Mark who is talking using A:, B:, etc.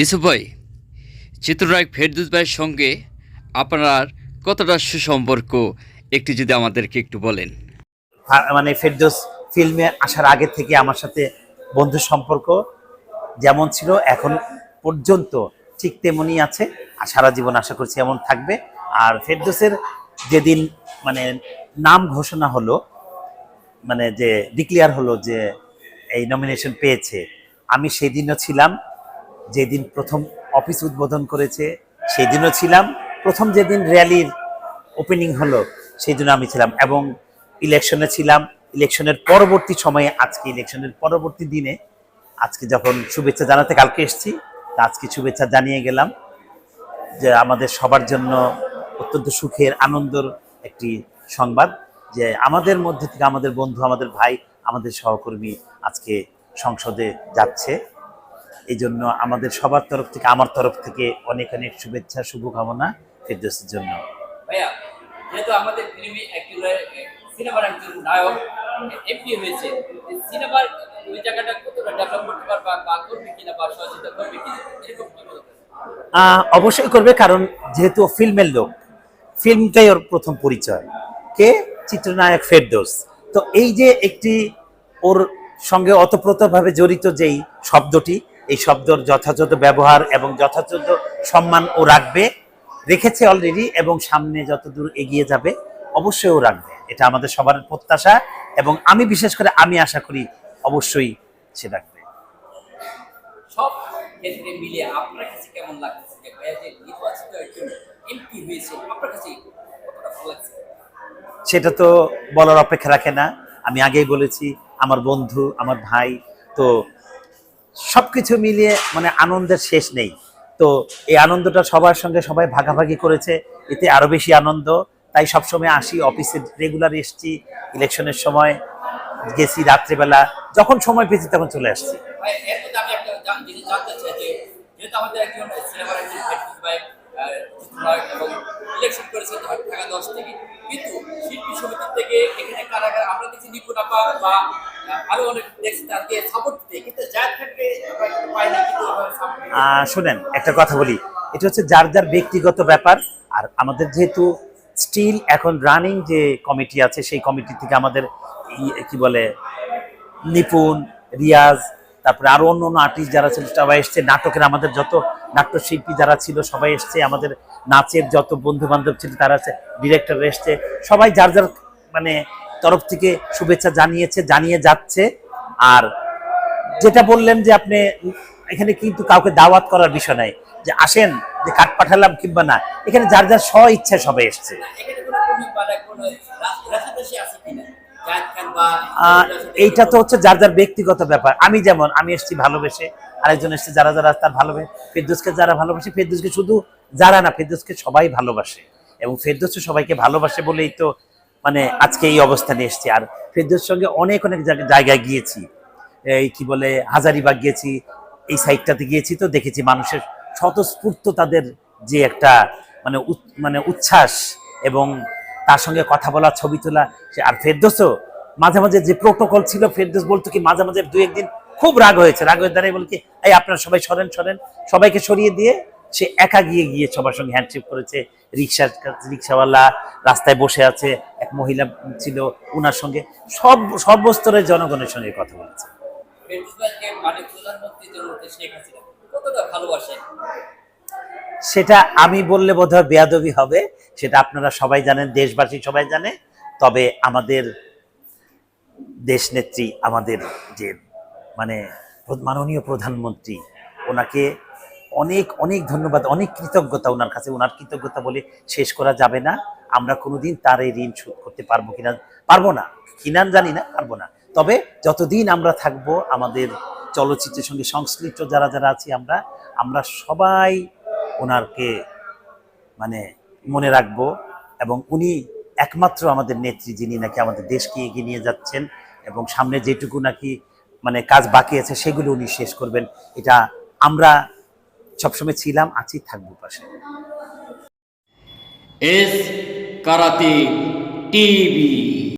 A: ইসুফ ভাই, চিত্রনায়ক ফেরদুস ভাইয়ের সঙ্গে আপনার কতটা সুসম্পর্ক? একটু যদি আমাদেরকে একটু বলেন।
B: মানে ফেরদোস ফিল্মে আসার আগে থেকে আমার সাথে বন্ধু সম্পর্ক যেমন ছিল, এখন পর্যন্ত ঠিক তেমনই আছে আর সারা জীবন আশা করছি এমন থাকবে। আর ফেরদোসের যেদিন মানে নাম ঘোষণা হলো মানে যে ডিক্লেয়ার হলো যে এই নমিনেশন পেয়েছে, আমি সেদিনও ছিলাম যেদিন প্রথম অফিস উদ্বোধন করেছে সেই দিনও ছিলাম। প্রথম যেদিন র্যালির ওপেনিং হলো সেই আমি ছিলাম এবং ইলেকশনে ছিলাম। ইলেকশনের পরবর্তী সময়ে, আজকে ইলেকশনের পরবর্তী দিনে, আজকে যখন শুভেচ্ছা জানাতে কালকে এসেছি আজকে শুভেচ্ছা জানিয়ে গেলাম যে আমাদের সবার জন্য অত্যন্ত সুখের, আনন্দর একটি সংবাদ যে আমাদের মধ্যে থেকে আমাদের বন্ধু, আমাদের ভাই, আমাদের সহকর্মী আজকে সংসদে যাচ্ছে। এই জন্য আমাদের সবার তরফ থেকে আমার তরফ থেকে অনেক অনেক শুভেচ্ছা শুভকামনা ফেরদৌসের জন্য।
C: ভাইয়া যেহেতু আমাদের ফিল্মে সিনেমার একজন নায়ক এমপি হয়েছে সিনেমার ওই জায়গাটা কতটা ডেভেলপ করতে পারবা বা করবে কিনা বা সহযোগিতা করবে কিনা এরকম কি
B: আহ, অবশ্যই করবে কারণ যেহেতু ফিল্মের লোক ফিল্মটাই ওর প্রথম পরিচয়। কে? চিত্রনায়ক ফেরদৌস। তো এই যে একটি ওর সঙ্গে অতপ্রতভাবে জড়িত যেই শব্দটি এই শব্দর যথাযথ ব্যবহার এবং যথাযথ সম্মান ও রাখবে। রেখেছে অলরেডি এবং সামনে যতদূর এগিয়ে যাবে অবশ্যই ও রাখবে। এটা আমাদের সবার প্রত্যাশা এবং আমি বিশেষ করে আমি আশা করি অবশ্যই সে রাখবে।
C: সব ক্ষেত্রে মিলিয়ে আপনার কাছে কেমন লাগছে? যে ভাইয়া যে নির্বাচিত একজন এমপি হয়েছে আপনার কাছে কতটা ভালো লাগছে?
B: সেটা তো বলার অপেক্ষা রাখে না। আমি আগেই বলেছি আমার বন্ধু আমার ভাই তো সবকিছু মিলিয়ে মানে আনন্দের শেষ নেই। তো এই আনন্দটা সবার সঙ্গে সবাই ভাগাভাগি করেছে, এতে আরও বেশি আনন্দ। তাই সবসময় আসি, অফিসে রেগুলার এসছি, ইলেকশনের সময় গেছি রাত্রেবেলা, যখন সময় পেয়েছি তখন চলে আসছি।
C: কিন্তু শিল্পী থেকে এখানে কারাগার, আমরা বা
B: শোনেন, একটা কথা বলি। এটা হচ্ছে যার যার ব্যক্তিগত ব্যাপার। আর আমাদের যেহেতু স্টিল এখন রানিং যে কমিটি আছে, সেই কমিটি থেকে আমাদের কি বলে, নিপুণ, রিয়াজ, তারপরে আরও অন্য অন্য আর্টিস্ট যারা ছিল, সবাই এসছে। নাটকের আমাদের যত নাট্যশিল্পী যারা ছিল, সবাই এসছে। আমাদের নাচের যত বন্ধু বান্ধব ছিল, তারা আছে ডিরেক্টর এসছে। সবাই যার যার মানে তরফ থেকে শুভেচ্ছা জানিয়েছে, জানিয়ে যাচ্ছে। আর যেটা বললেন যে আপনি, এখানে কিন্তু কাউকে দাওয়াত করার বিষয় নাই। যে আসেন, যে কাঠ পাঠালাম কিংবা না, এখানে যার যার স্ব ইচ্ছা সবাই এসছে। এইটা তো হচ্ছে যার যার ব্যক্তিগত ব্যাপার। আমি যেমন, আমি এসেছি ভালোবেসে। আরেকজন এসেছে যারা যারা তার ভালোবাসে ফেরদৌসকে যারা ভালোবাসে, ফেরদৌসকে শুধু যারা না, ফেরদৌসকে সবাই ভালোবাসে। এবং ফেরদৌসও সবাইকে ভালোবাসে বলেই তো মানে আজকে এই অবস্থানে এসেছি। আর ফেরদৌসের সঙ্গে অনেক অনেক জায়গা- জায়গায় গিয়েছি। এই কি বলে, হাজারিবাগ গিয়েছি, এই সাইডটাতে গিয়েছি তো দেখেছি মানুষের স্বতঃস্ফূর্ত তাদের যে একটা মানে মানে উচ্ছ্বাস এবং তার সঙ্গে কথা বলা, ছবি তোলা। সে- আর ফেরদোসও মাঝে মাঝে যে প্রোটোকল ছিল, ফেরদোস বলতো কি মাঝে মাঝে দু একদিন খুব রাগ হয়েছে। রাগ হয়ে দাঁড়িয়ে বল কি, এই আপনারা সবাই সরেন সরেন। সবাইকে সরিয়ে দিয়ে সে একা গিয়ে গিয়ে সবার সঙ্গে হ্যান্ডশেক করেছে, রিক্সা, রিক্সাওয়ালা রাস্তায় বসে আছে, এক মহিলা ছিল ওনার সঙ্গে। সব, সর্বস্তরের জনগণের সঙ্গে কথা বলেছে। সেটা আমি বললে বোধহয় বেয়াদবি হবে, সেটা আপনারা সবাই জানেন, দেশবাসী সবাই জানে। তবে আমাদের দেশনেত্রী আমাদের যে মানে মাননীয় প্রধানমন্ত্রী, ওনাকে অনেক অনেক ধন্যবাদ, অনেক কৃতজ্ঞতা ওনার কাছে। ওনার কৃতজ্ঞতা বলে শেষ করা যাবে না। আমরা কোনোদিন তার এই ঋণ শোধ করতে পারব কিনা, পারব না। কিনা জানি না, পারব না। তবে যতদিন আমরা থাকব, আমাদের চলচ্চিত্রের সঙ্গে সংশ্লিষ্ট যারা যারা আছি আমরা আমরা সবাই ওনারকে মানে মনে রাখব এবং উনি একমাত্র আমাদের নেত্রী যিনি নাকি আমাদের দেশকে এগিয়ে নিয়ে যাচ্ছেন এবং সামনে যেটুকু নাকি মানে কাজ বাকি আছে, সেগুলো উনি শেষ করবেন। এটা আমরা সবসময় ছিলাম আছি থাকব পাশে।
A: এস কারাতে টিভি।